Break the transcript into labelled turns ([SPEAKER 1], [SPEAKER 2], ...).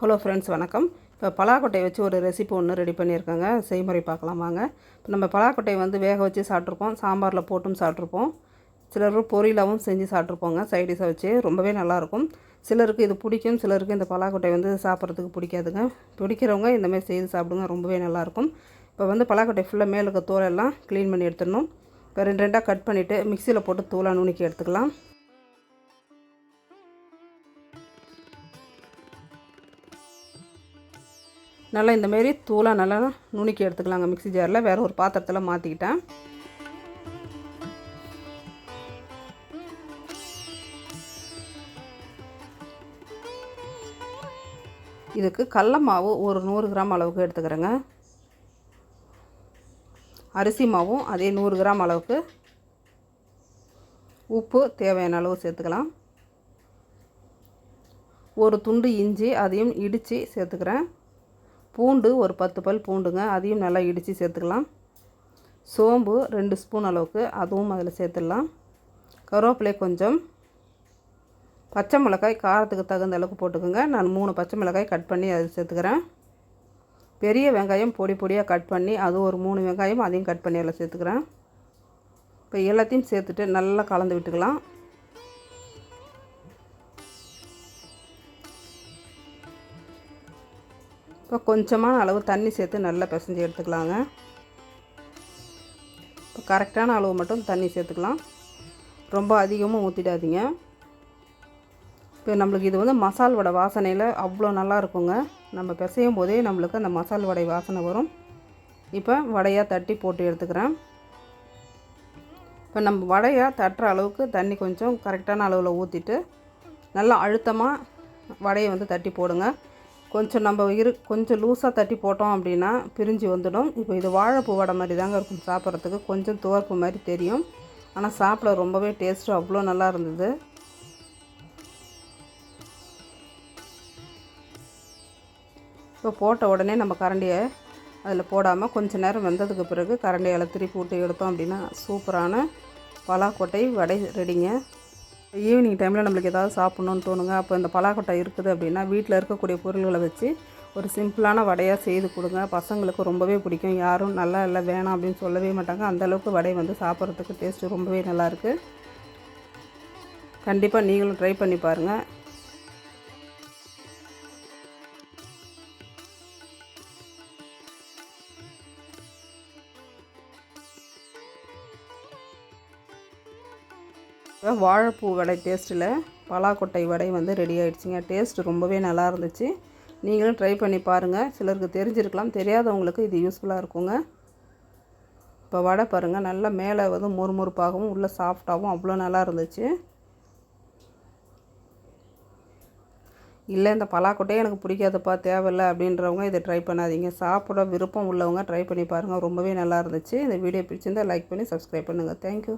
[SPEAKER 1] Hello friends வணக்கம். இப்போ பலாக்கொட்டையை வச்சு ஒரு ரெசிபி ஒன்று ரெடி பண்ணியிருக்கேங்க. செய்முறை பார்க்கலாம் வாங்க. இப்போ நம்ம பலாக்கொட்டையை வந்து வேக வச்சு சாப்பிட்ருப்போம் சாம்பாரில் போட்டும் சாப்பிட்ருப்போம் சிலர் பொரியலாகவும் செஞ்சு சாப்பிட்ருப்போங்க சைடிஷாக வச்சு ரொம்பவே நல்லாயிருக்கும் சிலருக்கு இது பிடிக்கும். சிலருக்கு இந்த பலாக்கொட்டை வந்து சாப்பிட்றதுக்கு பிடிக்காதுங்க. பிடிக்கிறவங்க இந்தமாதிரி செய்து சாப்பிடுங்க. ரொம்பவே நல்லாயிருக்கும் இப்போ வந்து பலாக்கொட்டை ஃபுல்லாக மேலே இருக்க தோலெல்லாம் க்ளீன் பண்ணி எடுத்துடணும். இப்போ ரெண்டு ரெண்டாக கட் பண்ணிவிட்டு மிக்சியில் போட்டு தூளாக நுணுக்கி எடுத்துக்கலாம். நல்லா இந்தமாரி தூளாக நல்லா நுணுக்கி எடுத்துக்கலாங்க மிக்ஸி ஜாரில். வேறு ஒரு பாத்திரத்தில் மாற்றிக்கிட்டேன் இதுக்கு கடல மாவு ஒரு நூறு கிராம் அளவுக்கு எடுத்துக்கிறேங்க. அரிசி மாவும் அதே நூறு கிராம் அளவுக்கு. உப்பு தேவையான அளவு சேர்த்துக்கலாம். ஒரு துண்டு இஞ்சி அதையும் இடித்து சேர்த்துக்கிறேன். பூண்டு ஒரு பத்து பல் பூண்டுங்க. அதையும் நல்லா இடித்து சேர்த்துக்கலாம். சோம்பு ரெண்டு ஸ்பூன் அளவுக்கு அதுவும் அதில் சேர்த்துடலாம். கருவேப்பிலை கொஞ்சம். பச்சை மிளகாய் காரத்துக்கு தகுந்த அளவுக்கு போட்டுக்கோங்க. நான் மூணு பச்சை மிளகாய் கட் பண்ணி அதில் சேர்த்துக்கிறேன். பெரிய வெங்காயம் பொடி பொடியாக கட் பண்ணி அது ஒரு மூணு வெங்காயம் அதையும் கட் பண்ணி அதில் சேர்த்துக்கிறேன். இப்போ எல்லாத்தையும் சேர்த்துட்டு நல்லா கலந்து விட்டுக்கலாம். இப்போ கொஞ்சமான அளவு தண்ணி சேர்த்து நல்லா பிசைஞ்சு எடுத்துக்கலாங்க. இப்போ கரெக்டான அளவு மட்டும் தண்ணி சேர்த்துக்கலாம். ரொம்ப அதிகமாக ஊற்றிடாதீங்க இப்போ நம்மளுக்கு இது வந்து மசால் வடை வாசனையில் அவ்வளோ நல்லா இருக்குங்க. நம்ம பிசையும் போதே நம்மளுக்கு அந்த மசால் வடை வாசனை வரும். இப்போ வடையாக தட்டி போட்டு எடுத்துக்கிறேன். இப்போ நம்ம வடையாக தட்டுற அளவுக்கு தண்ணி கொஞ்சம் கரெக்டான அளவில் ஊற்றிட்டு நல்லா அழுத்தமாக வடையை வந்து தட்டி போடுங்க. கொஞ்சம் நம்ம இரு கொஞ்சம் லூஸாக தட்டி போட்டோம் அப்படின்னா பிரிஞ்சு வந்துடும். இப்போ இது வாழைப்பூ வடை மாதிரி தாங்க இருக்கும் சாப்பிட்றதுக்கு. கொஞ்சம் துவர்ப்பு மாதிரி தெரியும். ஆனால் சாப்பிட ரொம்பவே டேஸ்ட்டு அவ்வளோ நல்லா இருந்தது. இப்போ போட்ட உடனே நம்ம கரண்டியை அதில் போடாமல் கொஞ்சம் நேரம் வெந்ததுக்கு பிறகு கரண்டியால் திருப்பி விட்டு எடுத்தோம் அப்படின்னா சூப்பரான பலாக்கொட்டை வடை ரெடிங்க. ஈவினிங் டைமில் நம்மளுக்கு ஏதாவது சாப்பிட்ணுன்னு தோணுங்க. அப்போ இந்த பலாக்கொட்டை இருக்குது அப்படின்னா வீட்டில் இருக்கக்கூடிய பொருள்களை வச்சு ஒரு சிம்பிளான வடையாக செய்து கொடுங்க. பசங்களுக்கு ரொம்பவே பிடிக்கும். யாரும் நல்லா இல்லை வேணாம் அப்படின்னு சொல்லவே மாட்டாங்க. அந்தளவுக்கு வடை வந்து சாப்பிட்றதுக்கு டேஸ்ட்டு ரொம்பவே நல்லாயிருக்கு கண்டிப்பாக நீங்களும் ட்ரை பண்ணி பாருங்கள் வாழைப்பூ வடை டேஸ்ட்டில் பலாக்கொட்டை வடை வந்து ரெடி ஆகிடுச்சிங்க டேஸ்ட் ரொம்பவே நல்லா இருந்துச்சு. நீங்களும் ட்ரை பண்ணி பாருங்கள் சிலருக்கு தெரிஞ்சிருக்கலாம். தெரியாதவங்களுக்கு இது யூஸ்ஃபுல்லாக இருக்குங்க. இப்போ வடை பாருங்கள் நல்லா மேலே வந்து முறுமுறுப்பாகவும் உள்ளே சாஃப்டாகவும் அவ்வளோ நல்லா இருந்துச்சு. இல்லை இந்த பலாக்கொட்டையே எனக்கு பிடிக்காதப்பா தேவையில்லை அப்படின்றவங்க இதை ட்ரை பண்ணாதீங்க. சாப்பிட விருப்பம் உள்ளவங்க ட்ரை பண்ணி பாருங்கள் ரொம்பவே நல்லா இருந்துச்சு. இந்த வீடியோ பிடிச்சிருந்தால் லைக் பண்ணி சப்ஸ்கிரைப் பண்ணுங்கள் தேங்க்யூ